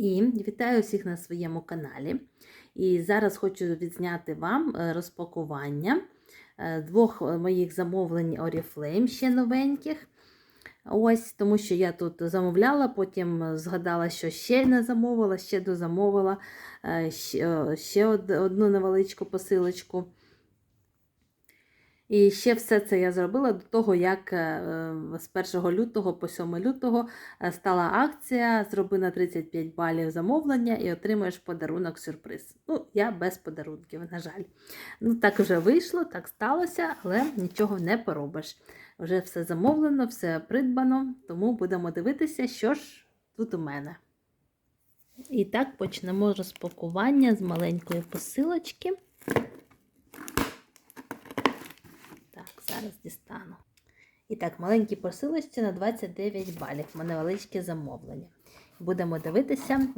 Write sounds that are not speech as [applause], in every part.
І вітаю всіх на своєму каналі. І зараз хочу відзняти вам е, розпакування е, двох моїх замовлень Oriflame ще новеньких. Ось, тому що я тут замовляла, потім згадала, що ще не замовила, ще дозамовила е, ще одну невеличку посилочку. І ще все це я зробила до того, як е, з 1 лютого по 7 лютого е, стала акція Зроби на 35 балів замовлення і отримаєш подарунок сюрприз. Ну, я без подарунків, на жаль. Ну, так вже вийшло, так сталося, але нічого не поробиш. Вже все замовлено, все придбано, тому будемо дивитися, що ж тут у мене. І так почнемо розпакування з маленької посилочки. Так, зараз дістану. І так, маленькі посилочці на 29 балів. У мене величке замовлення. Будемо дивитися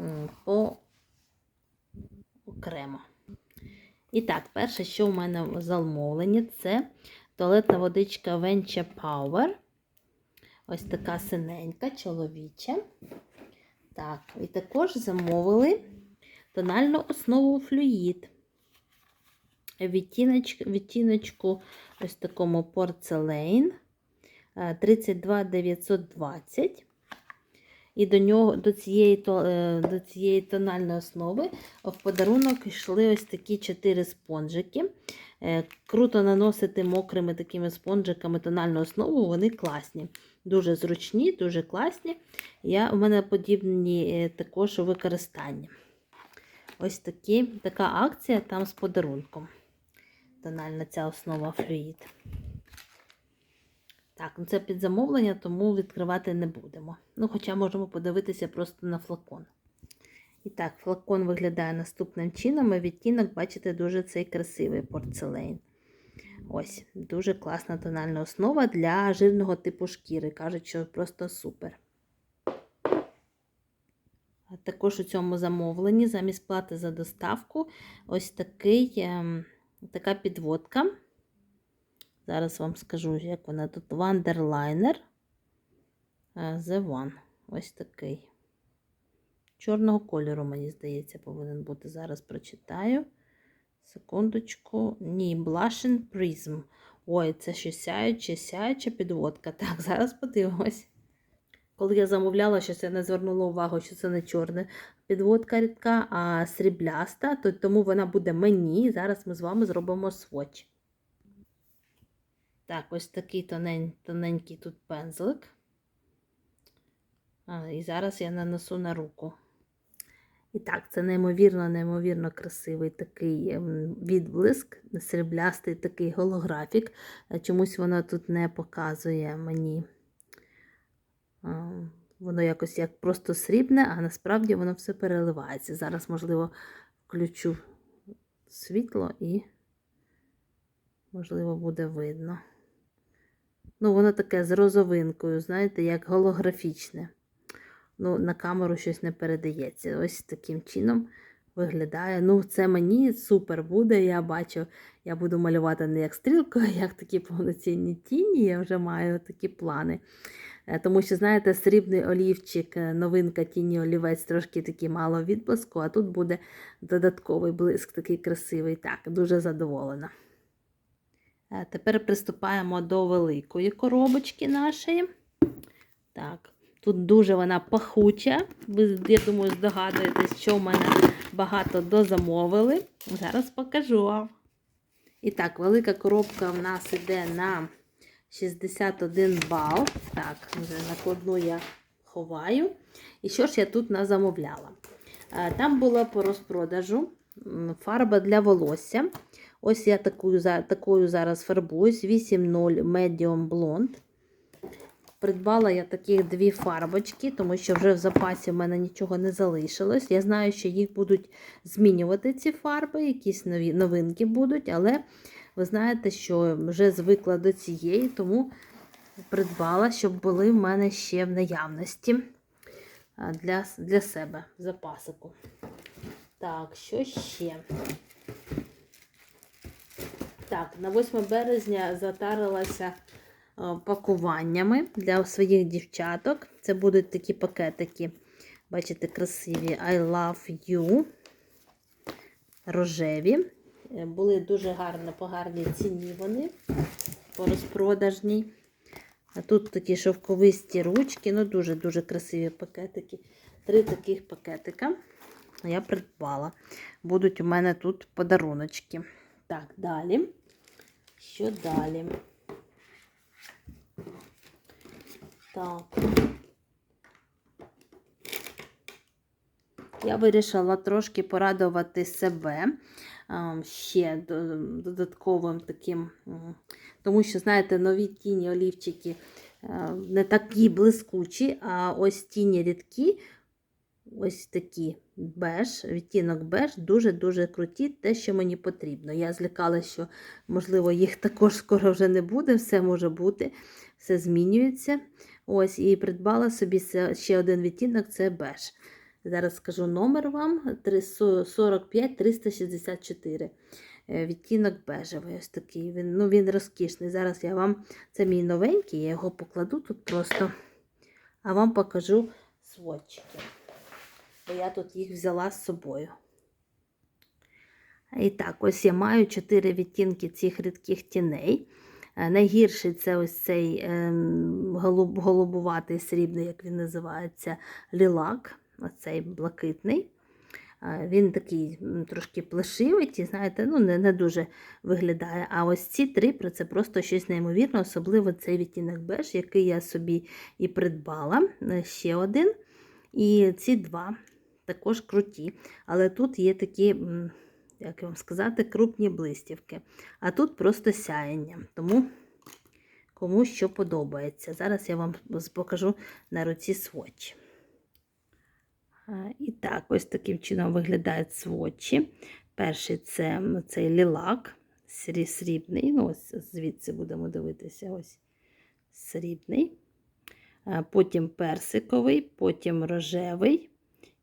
по окремо. І так, перше, що у мене в замовленні, це туалетна водичка Venture Power. Ось така синенька, чоловіча. Так, і також замовили тональну основу флюїд. Відтіночку, відтіночку ось такому порцелейн 32 920. І до нього, до цієї, е, до цієї тональної основи в подарунок йшли ось такі 4 спонжики. Е, Круто наносити мокрими такими спонжиками тональну основу, вони класні. Дуже зручні, дуже класні. Я, у мене подібні е, також у використанні. Ось такі, така акція там з подарунком. Тональна ця основа флюїд. Так, ну це під замовлення, тому відкривати не будемо. Ну, хоча можемо подивитися просто на флакон. І так, флакон виглядає наступним чином. І відтінок, бачите, дуже цей красивий порцелейн. Ось, дуже класна тональна основа для жирного типу шкіри. Кажуть, що просто супер. Також у цьому замовленні замість плати за доставку ось такий, ем, така підводка. Зараз вам скажу, як вона тут. Wonderliner е, The One. Ось такий. Чорного кольору, мені здається, повинен бути. Зараз прочитаю. Секундочку. Ні, Blushing Prism. Ой, це ще сяюча, сяюча підводка. [laughs] Так, зараз подивимось. Коли я замовляла, щось я не звернула увагу, що це не чорна підводка рідка, а срібляста, то тому вона буде мені. Зараз ми з вами зробимо сводч. Так, ось такий тонень, тоненький тут пензлик. А, і зараз я нанесу на руку. І так, це неймовірно, неймовірно красивий такий ем, відблиск, сріблястий такий голографік. Е, Чомусь воно тут не показує мені. Воно якось як просто срібне, а насправді воно все переливається. Зараз, можливо, включу світло і, можливо, буде видно. Ну, воно таке з розовинкою, знаєте, як голографічне. Ну, на камеру щось не передається. Ось таким чином виглядає. Ну, це мені супер буде. Я бачу, я буду малювати не як стрілкою, [laughs] а як такі повноцінні тіні. Я вже маю такі плани. Е, Тому що, знаєте, срібний олівчик, е, новинка тіні олівець, трошки такий мало відблиску, а тут буде додатковий блиск, такий красивий. Так, дуже задоволена. Е, Тепер приступаємо до великої коробочки нашої. Так, тут дуже вона пахуча. Ви, я думаю, здогадуєтесь, що в мене багато дозамовили. Зараз покажу вам. І так, велика коробка в нас йде на 61 бал. Так, вже накладну я ховаю. І що ж я тут назамовляла? Е, Там була по розпродажу фарба для волосся. Ось я такою, такою зараз фарбуюсь. 8.0 Medium Blonde. Придбала я таких дві фарбочки, тому що вже в запасі в мене нічого не залишилось. Я знаю, що їх будуть змінювати ці фарби, якісь нові новинки будуть, але ви знаєте, що вже звикла до цієї, тому придбала, щоб були в мене ще в наявності для, для себе запасику. Так, що ще? Так, на 8 березня затарилася пакуваннями для своїх дівчаток. Це будуть такі пакетики Бачите, красиві I love you. Рожеві. Е, Були дуже гарно по гарній ціні вони по розпродажній. А тут такі шовковисті ручки, ну дуже-дуже красиві пакетики. Три таких пакетика я придбала. Будуть у мене тут подаруночки. Так, далі. Що далі? Так. Я вирішила трошки порадувати себе ще додатковим таким, тому що, знаєте, нові тіні олівчики не такі блискучі, а ось тіні рідкі, ось такі беж, відтінок беж, дуже-дуже круті, те, що мені потрібно. Я злякалася, що, можливо, їх також скоро вже не буде, все може бути, все змінюється. Ось, і придбала собі ще один відтінок це беж. Зараз скажу номер вам 45 364. Е, Відтінок бежевий, ось такий. Він, ну, він розкішний. Зараз я вам, це мій новенький, я його покладу тут просто, а вам покажу сводчики. Бо я тут їх взяла з собою. І так, ось я маю 4 відтінки цих рідких тіней. Е, Найгірший це ось цей ем, голуб, голубуватий срібний, як він називається, лілак, оцей блакитний. Е, Він такий трошки плешивий, знаєте, ну не, не дуже виглядає. А ось ці три це просто щось неймовірне, особливо цей відтінок беж, який я собі і придбала. Е, Ще один. І ці два також круті. Але тут є такі, як вам сказати, крупні блистівки. А тут просто сяєння. Тому кому що подобається. Зараз я вам покажу на руці сводчі. І так, ось таким чином виглядають сводчі. Перший це цей лілак, срібний. Ну, ось звідси будемо дивитися. Ось срібний. Потім персиковий, потім рожевий.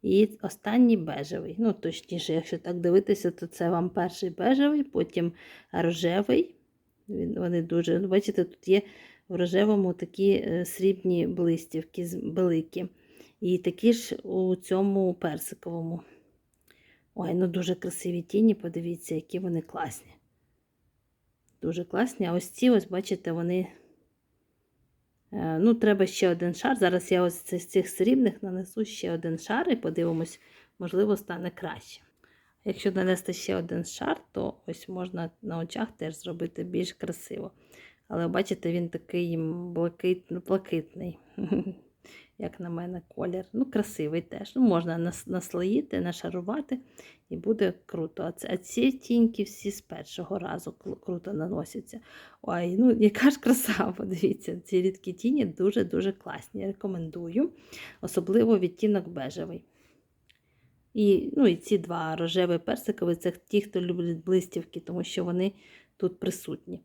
І останній бежевий. Ну, точніше, якщо так дивитися, то це вам перший бежевий, потім рожевий. Він, вони дуже, ну, бачите, тут є в рожевому такі е, срібні блистівки великі. І такі ж у цьому персиковому. Ой, ну дуже красиві тіні, подивіться, які вони класні. Дуже класні. А ось ці, ось, бачите, вони. Е, Ну, треба ще один шар. Зараз я ось з цих срібних нанесу ще один шар і подивимось, можливо, стане краще. Якщо нанести ще один шар, то ось можна на очах теж зробити більш красиво. Але бачите, він такий блакит, блакитний, [laughs] як на мене, колір. Ну, красивий теж. Ну, можна наслоїти, нашарувати, і буде круто. А, ці тіньки всі з першого разу круто наносяться. Ой, ну яка ж краса, [laughs] подивіться, ці рідкі тіні дуже-дуже класні. Рекомендую. Особливо відтінок бежевий. І, ну, і ці два рожевий персиковий це ті, хто люблять блистівки, тому що вони тут присутні.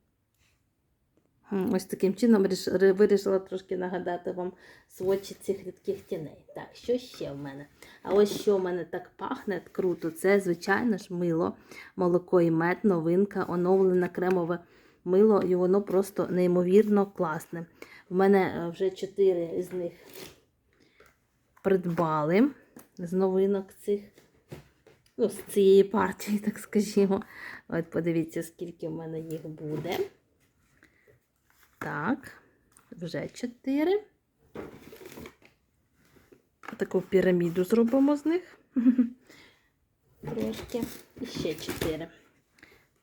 Ось таким чином вирішила трошки нагадати вам сводчі цих рідких тіней. Так, що ще в мене? А ось що в мене так пахне круто, це, звичайно ж, мило, молоко і мед, новинка, оновлене кремове мило, і воно просто неймовірно класне. В мене е, вже чотири з них придбали з новинок цих. Ну, з цієї партії, [laughs] так скажімо. От подивіться, скільки в мене їх буде. Так, вже чотири. Таку піраміду зробимо з них. [laughs] Трошки. І ще чотири.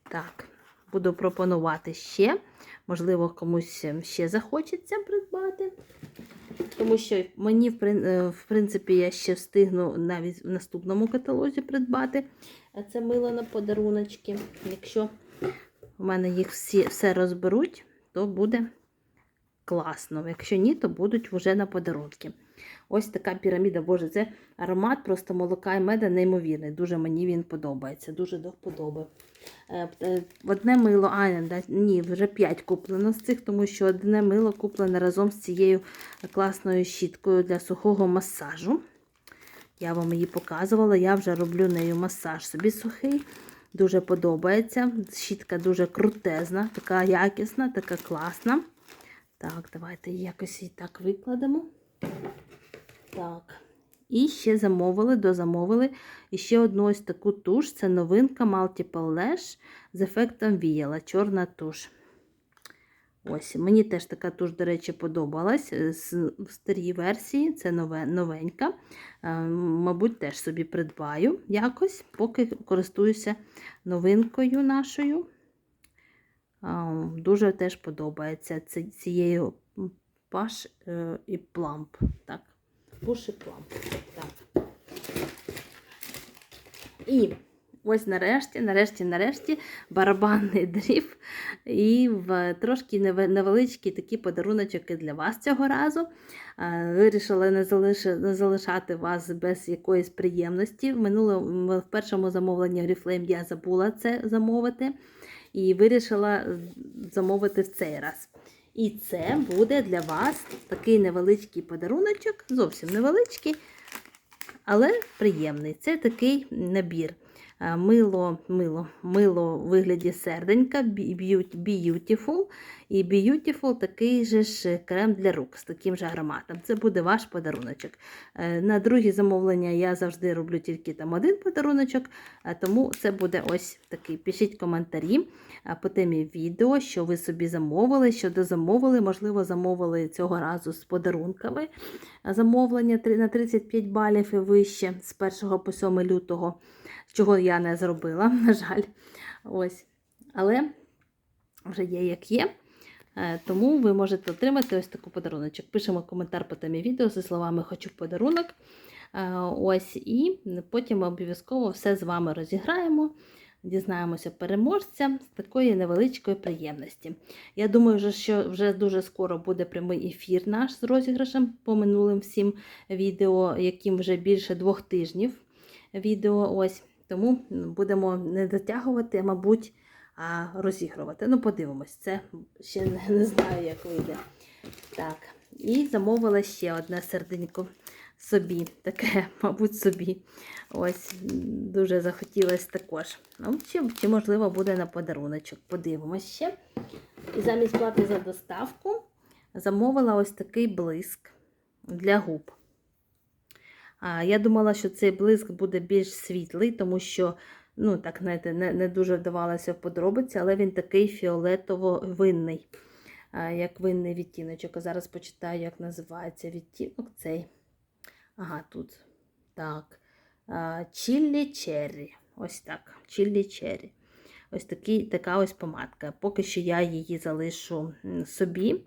Так, буду пропонувати ще. Можливо, комусь ще захочеться придбати. Тому що мені, в е, принципі, я ще встигну навіть в наступному каталозі придбати це мило на подаруночки. Якщо в мене їх всі, все розберуть, то буде класно. Якщо ні, то будуть вже на подарунки. Ось така піраміда, боже, це аромат просто молока і меда неймовірний. Дуже мені він подобається, дуже до вподоби. Е, е, Одне мило, а ні, вже 5 куплено з цих, тому що одне мило куплене разом з цією класною щіткою для сухого масажу. Я вам її показувала, я вже роблю нею масаж собі сухий. Дуже подобається. Щітка дуже крутезна, така якісна, така класна. Так, давайте якось її так викладемо. Так. І ще замовили, дозамовили і ще одну ось таку туш. Це новинка Multiple Lash з ефектом віяла, чорна туш. Ось, Мені теж така туш, до речі, подобалась. е, в старій версії, це нове, новенька. Е, Мабуть, теж собі придбаю якось, поки користуюся новинкою нашою. Дуже теж подобається цією паш е, і пламп. Пуш і пламп. Так. І ось нарешті, нарешті, нарешті барабанний [laughs] дріб. І в трошки невеличкі такі подаруночки для вас цього разу. А, Вирішила не, залиш... не залишати вас без якоїсь приємності. В минулому в першому замовленні Oriflame я забула це замовити і вирішила замовити в цей раз. І це буде для вас такий невеличкий подаруночок, зовсім невеличкий, але приємний. Це такий набір. А, Мило, мило, мило в вигляді серденька, Beautiful. І Beautiful такий же ж крем для рук з таким же ароматом. Це буде ваш подаруночок. Е, На другі замовлення я завжди роблю тільки там один подаруночок, тому це буде ось такий. Пишіть коментарі по темі відео, що ви собі замовили, що дозамовили, можливо, замовили цього разу з подарунками замовлення на 35 балів і вище з 1 по 7 лютого, чого я не зробила, [laughs] на жаль. Ось. Але вже є як є. Е, Тому ви можете отримати ось таку подаруночок. Пишемо коментар по темі відео зі словами Хочу подарунок. Е, Ось, і потім обов'язково все з вами розіграємо. Дізнаємося переможця з такої невеличкої приємності. Я думаю, що вже дуже скоро буде прямий ефір наш з розіграшем по минулим всім відео, яким вже більше двох тижнів відео. Ось. Тому будемо не затягувати, а, мабуть, а розігрувати. Ну, подивимось, це ще не, не знаю, як вийде. Так, і замовила ще одне серденько собі, таке, [laughs] мабуть, собі. Ось, дуже захотілося також. Ну, чи, чи, можливо, буде на подаруночок. Подивимось ще. І замість плати за доставку замовила ось такий блиск для губ. Я думала, що цей блиск буде більш світлий, тому що ну, так, знаєте, не, не дуже вдавалося в подробиці, але він такий фіолетово-винний, як винний відтіночок. А зараз почитаю, як називається відтінок цей. Ага, тут. Так. Чіллі черрі. Ось так. Чіллі черрі. Ось такий, така ось помадка. Поки що я її залишу собі.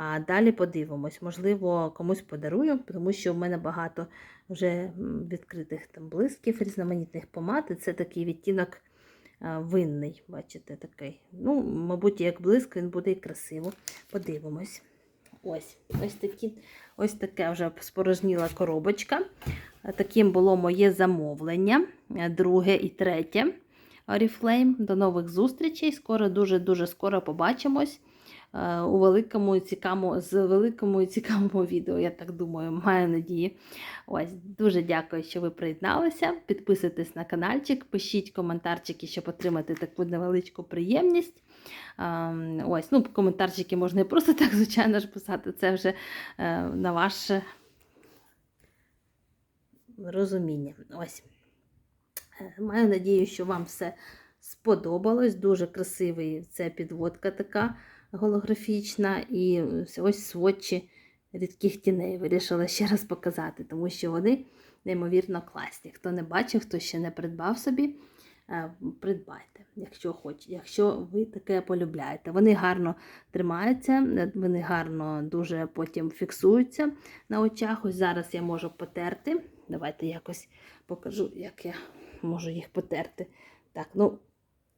А далі подивимось. Можливо, комусь подарую, тому що в мене багато вже відкритих там блисків, різноманітних помад. І це такий відтінок винний. Бачите, такий. Ну, мабуть, як блиск, він буде і красиво. Подивимось. Ось, ось, такі, ось таке вже спорожніла коробочка. Таким було моє замовлення, е, друге і третє. Oriflame. До нових зустрічей. Скоро, дуже-дуже скоро побачимось е, у великому і цікавому, з великому і цікавому відео, я так думаю, маю надії. Ось, дуже дякую, що ви приєдналися. Підписуйтесь на каналчик, пишіть коментарчики, щоб отримати таку невеличку приємність. Ем, Ось, ну, коментарчики можна і просто так, звичайно ж, писати. Це вже е, на ваше розуміння. Ось. Е, Маю надію, що вам все сподобалось. Дуже красивий це підводка така голографічна. І ось сводчі рідких тіней вирішила ще раз показати, тому що вони неймовірно класні. Хто не бачив, хто ще не придбав собі, е, придбайте, якщо хочете, якщо ви таке полюбляєте. Вони гарно тримаються, е, вони гарно дуже потім фіксуються на очах. Ось зараз я можу потерти. Давайте якось покажу, як я можу їх потерти. Так, ну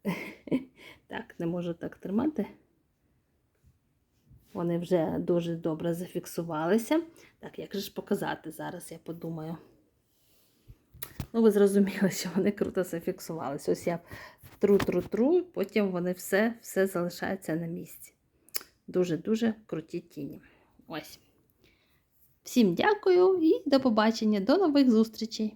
[laughs] так, не можу так тримати. Вони вже дуже добре зафіксувалися. Так, як же ж показати зараз, я подумаю. Ну, ви зрозуміли, що вони круто зафіксувалися. Ось я тру-тру-тру, потім вони все, все залишаються на місці. Дуже-дуже круті тіні. Ось. Всім дякую і до побачення, до нових зустрічей!